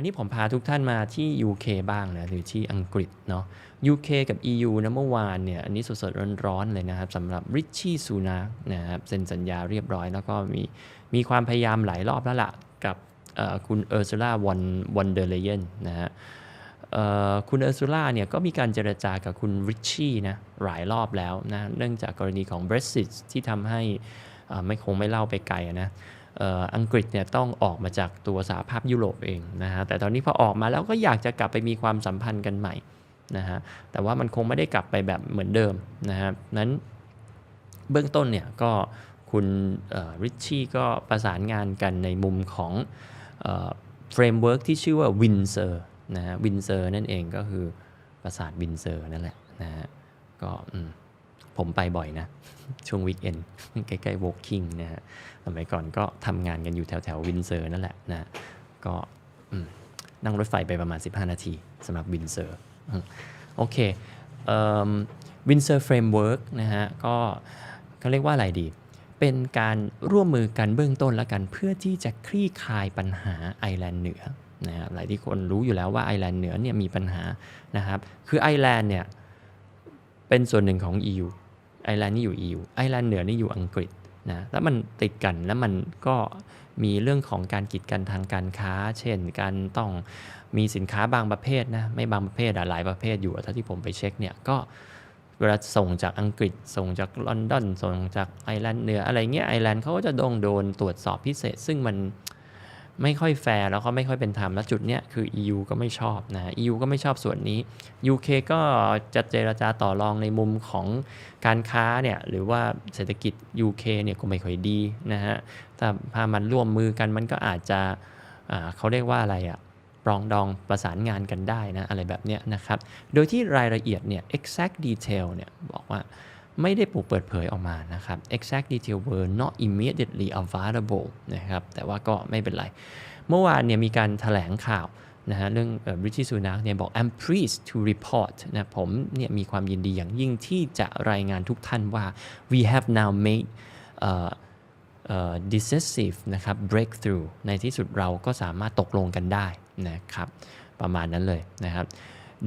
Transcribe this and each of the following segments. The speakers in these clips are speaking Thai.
อันนี้ผมพาทุกท่านมาที่ UK บ้างนะหรือที่อังกฤษเนาะ UK กับ EU นะเมื่อวานเนี่ยอันนี้สดๆร้อนๆเลยนะครับสำหรับริชชี่ซูนักนะครับเซ็นสัญญาเรียบร้อย แล้วก็มีมีความพยายามหลายรอบแล้วล่ะกับคุณเออร์ซูล่าวันวันเดอร์เลเยนนะฮะคุณเออร์ซูล่าเนี่ยก็มีการเจรจากับคุณริชชี่นะหลายรอบแล้วนะเนื่องจากกรณีของ Brexit ที่ทำให้ไม่คงไม่เล่าไปไกลนะ อังกฤษเนี่ยต้องออกมาจากตัวสหภาพยุโรปเองนะฮะแต่ตอนนี้พอออกมาแล้วก็อยากจะกลับไปมีความสัมพันธ์กันใหม่นะฮะแต่ว่ามันคงไม่ได้กลับไปแบบเหมือนเดิมนะฮะนั้นเบื้องต้นเนี่ยก็คุณริชชี่ก็ประสานงานกันในมุมของเฟรมเวิร์กที่ชื่อว่าวินเซอร์นะฮะวินเซอร์นั่นเองก็คือปราสาทวินเซอร์นั่นแหละนะฮะก็ ผมไปบ่อยนะ ช่วงวีคเอนใกล้ๆวอล์กิ่งนะฮะสมัยก่อนก็ทำงานกันอยู่แถวๆวินเซอร์นั่นแหละนะก็นั่งรถไฟไปประมาณ 15 นาทีสำหรับวินเซอร์โอเควินเซอร์เฟรมเวิร์กนะฮะก็เขาเรียกว่าอะไรดี เป็นการร่วมมือกันเบื้องต้นแล้วกัน เพื่อที่จะคลี่คลายปัญหาไอร์แลนด์เหนือนะหลายที่คนรู้อยู่แล้วว่าไอร์แลนด์เหนือเนี่ยมีปัญหานะครับคือไอร์แลนด์เนี่ย เป็นส่วนหนึ่งของ EU ไอร์แลนด์นี่อยู่ EU ไอร์แลนด์เหนือนี่อยู่อังกฤษนะแล้วมันติดกันแล้วมันก็มีเรื่องของการกีดกันทางการค้า เช่นการต้องมีสินค้าบางประเภทนะไม่บางประเภทอะหลายประเภทอยู่ถ้าที่ผมไปเช็คเนี่ยก็เวลาส่งจากอังกฤษส่งจากลอนดอนส่งจากไอร์แลนด์เหนืออะไรเงี้ยไอร์แลนด์เขาก็จะโดนโดนตรวจสอบพิเศษ ซึ่งมัน ไม่ค่อยแฟร์แล้วก็ไม่ค่อยเป็นธรรมและจุดเนี้ยคือ EU ก็ไม่ชอบนะ EU ก็ไม่ชอบส่วนนี้ UK ก็จะเจรจาต่อรองในมุมของการค้าเนี่ยหรือว่าเศรษฐกิจ UK เนี่ยก็ไม่ค่อยดีนะฮะถ้าพามันร่วมมือกันมันก็อาจจะเขาเรียกว่าอะไรอะปรองดองประสานงานกันได้นะอะไรแบบเนี้ยนะครับ โดยที่รายละเอียดเนี่ย exact detail เนี่ยบอกว่า ไม่ได้ถูกเปิดเผยออกมานะครับ exact detail were not immediately available นะครับแต่ว่าก็ไม่เป็นไร เมื่อวานเนี่ยมีการถแถลงข่าวนะฮะเรื่องริชิสุนักเนี่ยบอก I'm pleased to report นะผมเนี่ยมีความยินดีอย่างยิ่งที่จะรายงานทุกท่านว่า we have now made uh, uh, decisive นะครับ breakthrough ในที่สุดเราก็สามารถตกลงกันได้นะครับ ประมาณนั้นเลยนะครับ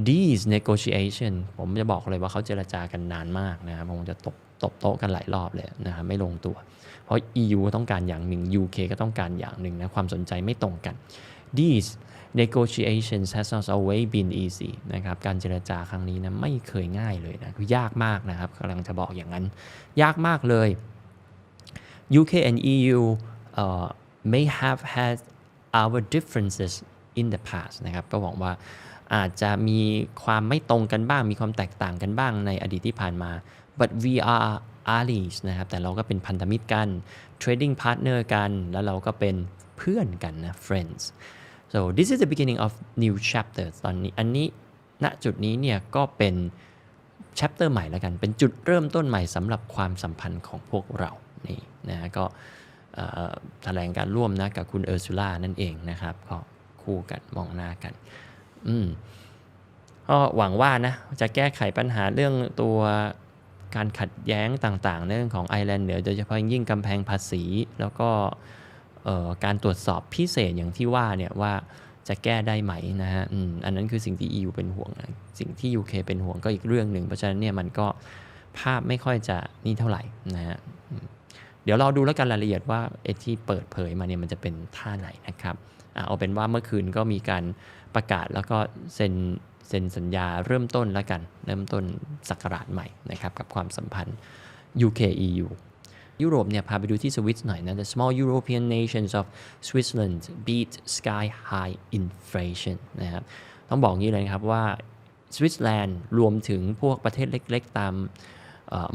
these negotiation ผมจะบอกเลยว่าเขาเจรจากันนานมากนะครับผมจะตบตบโต๊ะกันหลายรอบเลยนะครับไม่ลงตัว เพราะ EU ต้องการอย่างหนึ่ง UK ก็ต้องการอย่างหนึ่งนะความสนใจไม่ตรงกัน these negotiations has not always been easy นะครับการเจรจาครั้งนี้นะไม่เคยง่ายเลยนะคือยากมากนะครับกำลังจะบอกอย่างนั้น ยากมากเลย UK and EU uh, may have had our differences in the past นะครับก็หวังว่าอาจจะมีความไม่ตรงกันบ้าง มีความแตกต่างกันบ้างในอดีตที่ผ่านมา but we are allies นะครับ แต่เราก็เป็นพันธมิตรกัน trading partner กัน แล้วเราก็เป็นเพื่อนกันนะ friends so this is the beginning of new chapter ตอนนี้ อันนี้ ณ จุดนี้เนี่ยก็เป็น chapter ใหม่แล้วกัน เป็นจุดเริ่มต้นใหม่สำหรับความสัมพันธ์ของพวกเรา นี่นะก็แถลงการร่วมนะกับคุณเออร์ซูล่านั่นเองนะครับก็ คู่กันมองหน้ากัน อืมก็หวังว่านะจะแก้ไขปัญหาเรื่องตัวการขัดแย้งต่างๆ เรื่องของไอร์แลนด์เหนือโดยเฉพาะยิ่งกำแพงภาษี แล้วก็การตรวจสอบพิเศษอย่างที่ว่าเนี่ยว่าจะแก้ได้ไหมนะฮะอันนั้นคือสิ่งที่ EU เป็นห่วงนะสิ่งที่ UK เป็นห่วงก็อีกเรื่องหนึ่ง เพราะฉะนั้นเนี่ยมันก็ภาพไม่ค่อยจะนี่เท่าไหร่นะฮะเดี๋ยวเราดูแล้วกันรายละเอียดว่าไอ้ที่เปิดเผยมาเนี่ยมันจะเป็นท่าไหนนะครับ เอาเป็นว่าเมื่อคืนก็มีการประกาศแล้วก็เซ็นเซ็นสัญญาเริ่มต้นแล้วกัน เริ่มต้นสักราชใหม่นะครับกับความสัมพันธ์ UK EU ยุโรปเนี่ยพาไปดูที่สวิตหน่อยนะ The small European nations of Switzerland beat sky high inflation นะครับต้องบอกงี้เลยครับว่าสวิตเซอร์แลนด์รวมถึงพวกประเทศเล็กๆ ตาม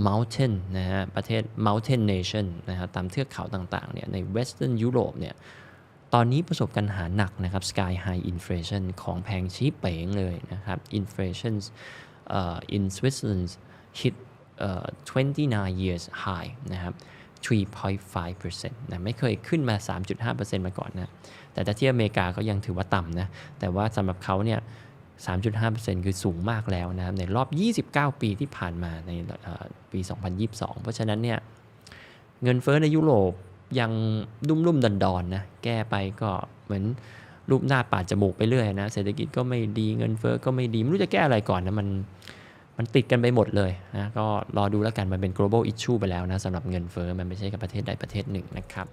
mountain นะฮะประเทศ mountain nation นะครับตามเทือกเขาต่างๆเนี่ยใน western Europe เนี่ย ตอนนี้ประสบกันหาหนักนะครับ sky high inflation ของแพงชี้เป๋งเลยนะครับ inflation uh, in Switzerland hit uh, 29 years high นะครับ3.5%นะไม่เคยขึ้นมา 3.5%มาก่อนนะ แต่ถ้าที่อเมริกาก็ยังถือว่าต่ำนะ แต่ว่าสำหรับเขาเนี่ย 3.5%คือสูงมากแล้วนะครับ ในรอบ 29 ปีที่ผ่านมาในปี 2022 เพราะฉะนั้นเนี่ย เงินเฟ้อในยุโรป ยังรุ่มรุ่มดอนดอนนะแก้ไปก็เหมือนรูปหน้าปาดจมูกไปเรื่อยนะเศรษฐกิจก็ไม่ดีเงินเฟ้อก็ไม่ดีไม่รู้จะแก้อะไรก่อนนะมันมันติดกันไปหมดเลยนะก็รอดูแล้วกันมันเป็น global issue ไปแล้วนะสำหรับเงินเฟ้อมันไม่ใช่กับประเทศใดประเทศหนึ่งนะครับ